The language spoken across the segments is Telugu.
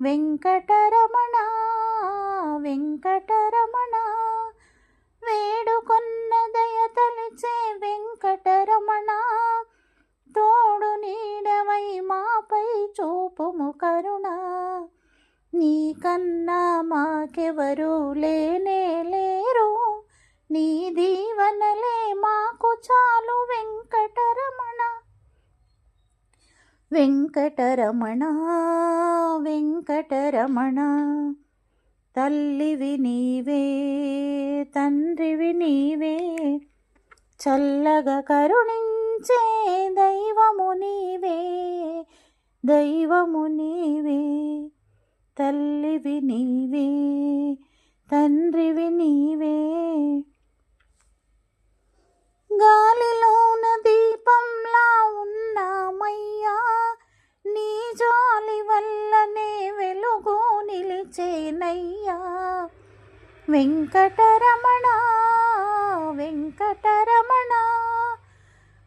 వెంకటరమణ వెంకటరమణ వెంకటరమణ వేడుకొన్నదయ తలిచే వెంకటరమణ తోడు నీడవై మాపై చూపుము కరుణ. నీకన్నా మాకెవరూ లేనే లేరు నీ దీవనలే మా చాలు వెంకటరమణ వెంకటరమణ వెంకటరమణ. తల్లివి నీవే తండ్రివి నీవే. చల్లగా కరుణించే దైవము నీవే దైవము నీవే. తల్లివి నీవే తండ్రివి నీవే. నిలిచేనయ్యా వెంకటరమణ వెంకటరమణ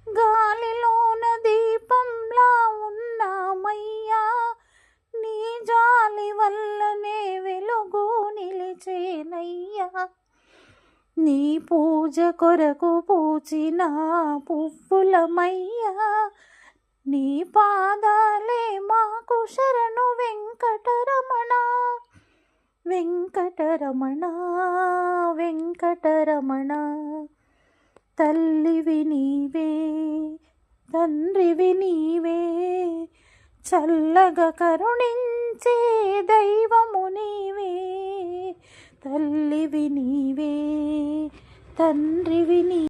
గాలిలోన దీపంలా ఉన్నామయ్యా. నీ జాలి వల్లనే వెలుగు నిలిచేనయ్యా. నీ పూజ కొరకు పూచిన పువ్వులమయ్యా. నీ పాదాలే మాకు శరణ వెంకటరమణ వెంకటరమణ. తల్లివి నీవే తండ్రివి నీవే. చల్లగా కరుణించే దైవము నీవే. తల్లివి నీవే తండ్రివి నీ